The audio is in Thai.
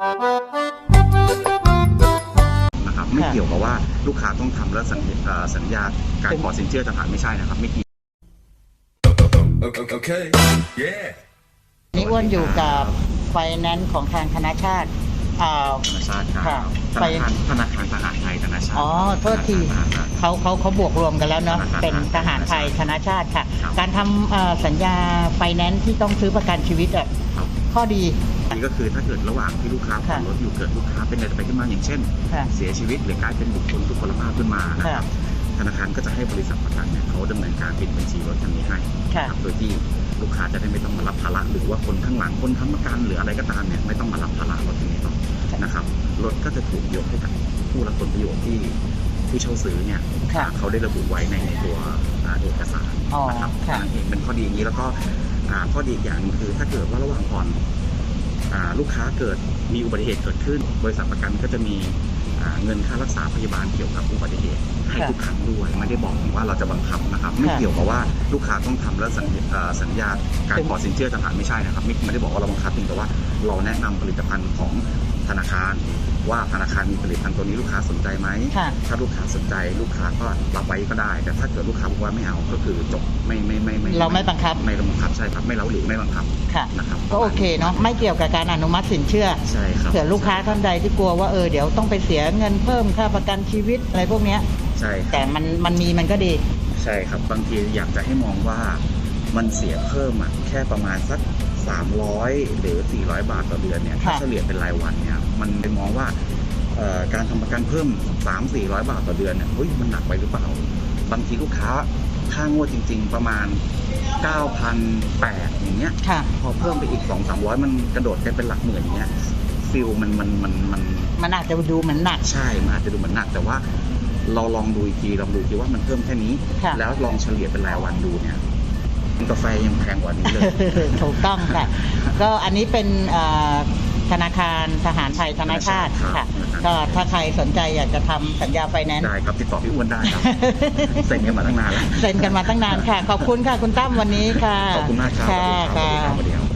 นะครับไม่ค่ะเกี่ยวกับว่าลูกค้าต้องทำแล้วสัญญาเอ่อสัญญาการขอสินเชื่อจะผ่านไม่ใช่นะครับไม่เกี่ยว Okay. okay. Yeah. นี่อ้วนอยู่กับไฟแนนซ์ของทางธนาชาติอ่า ธนาชาติครับค่ะธไป นาคารธนาคารทหารไทยธนาชาติอ๋อโทษทีธนาคารเขาเขาเขาบวกรวมกันแล้วเนาะธนาคารเป็นทหารไทยธนาชาติค่ะ ครับ การทำเอ่อสัญญาไฟแนนซ์ที่ต้องซื้อประกันชีวิตอะครับข้อดีนี่ ก็คือถ้าเกิดระหว่างที่ลูกค้าผ่อนค่ะรถอยู่เกิดลูกค้าเป็นอะไรไปขึ้นมาอย่างเช่นค่ะเสียชีวิตหรือกลายเป็นบุคคลทุพพลภาพขึ้นมานะครับค่ะธนาคารก็จะให้บริษัทประกันเนี่ยเขาดำเนินการปิดบัญชีรถคันนี้ให้ค่ะครับโดยที่ลูกค้าจะได้ไม่ต้องมารับภาระหรือว่าคนข้างหลังคนค้ำประกันหรืออะไรก็ตามเนี่ยไม่ต้องมารับภาระรถคันนี้ต่อนะครับรถก็จะถูกยกให้กับผู้รับผลประโยชน์ที่ผู้เช่าซื้อเนี่ยค่ะเขาได้ระบุไว้ในในตัวอ่าเอกสารอ๋อนะครับค่ะนั่นเองเป็นข้อดีอย่างนี้แล้วก็อ่าข้อดีอีกอย่างหนึ่งคือถ้าเกิดว่าระหว่างผ่อนอ่า ลูกค้าเกิดมีอุบัติเหตุเกิดขึ้น บริษัทประกันก็จะมีอ่าเงินค่ารักษาพยาบาลเกี่ยวกับอุบัติเหตุให้ค่ะทุกครั้งด้วยไม่ได้บอกว่าเราจะบังคับนะครับ ไม่ค่ะเกี่ยวกับว่าลูกค้าต้องทำแล้วสัญญาเอ่อสัญญาการขอสินเชื่อจะผ่านไม่ใช่นะครับไม่ไม่ได้บอกว่าเราบังคับเพียงแต่ว่าเราแนะนำผลิตภัณฑ์ของ ธนาคาร ว่าธนาคารมีผลิตภัณฑ์ตัวนี้ลูกค้าสนใจไหมค่ะ ถ้าลูกค้าสนใจลูกค้าก็รับไว้ก็ได้ แต่ถ้าเกิดลูกค้าบอกว่าไม่เอาก็คือจบไม่ไม่ไม่ไม่เราไม่บังคับไม่บังคับใช่ครับไม่เล้าหรือไม่บังคับค่ะ นะครับก็โอเคเนาะไม่เกี่ยวกับการอนุมัติสินเชื่อใช่ครับเผื่อลูกค้าท่านใดที่กลัวว่าเออเดี๋ยวต้องไปเสียเงินเพิ่มค่าประกันชีวิตอะไรพวกเนี้ย ใช่ครับแต่มันมันมีมันก็ดี ใช่ครับบางทีอยากจะให้มองว่า มันเสียเพิ่มอะแค่ประมาณสัก 300 หรือ 400 บาทต่อเดือนเนี่ยถ้าค่ะเฉลี่ยเป็นรายวันเนี่ยมันไปมองว่าเอ่อการทำประกันเพิ่ม 3 400 บาทต่อเดือนเนี่ยเฮ้ยมันหนักไปหรือเปล่า บางทีลูกค้าค่างวดจริง ๆ ประมาณ 9,800อย่างเงี้ยค่ะพอเพิ่มไปอีก 2 300 มันกระโดดกันเป็นหลักหมื่นอย่างเงี้ยฟิลมันมันมันมันมันอาจจะดูเหมือนหนัก ใช่มันอาจจะดูเหมือนหนักแต่ว่าเราลองดูอีกทีลองดูอีกทีว่ามันเพิ่มแค่นี้ค่ะแล้วลองเฉลี่ยเป็นรายวันดูเนี่ย กาแฟยังแพงกว่านี้เลย ถูกต้องค่ะ ก็อันนี้เป็นเอ่อธนาคารทหารไทยธนาชาติครับค่ะครับก็ถ้าใครสนใจอยากจะทำสัญญาไฟแนนซ์ได้ครับติดต่อพี่อ้วนได้ครับเซ็นกันมาตั้งนานแล้วเซ็นกันมาตั้งนานค่ะ ขอบคุณค่ะคุณตั้มวันนี้ค่ะ ขอบคุณมากครับค่ะสวัสดีค่ะ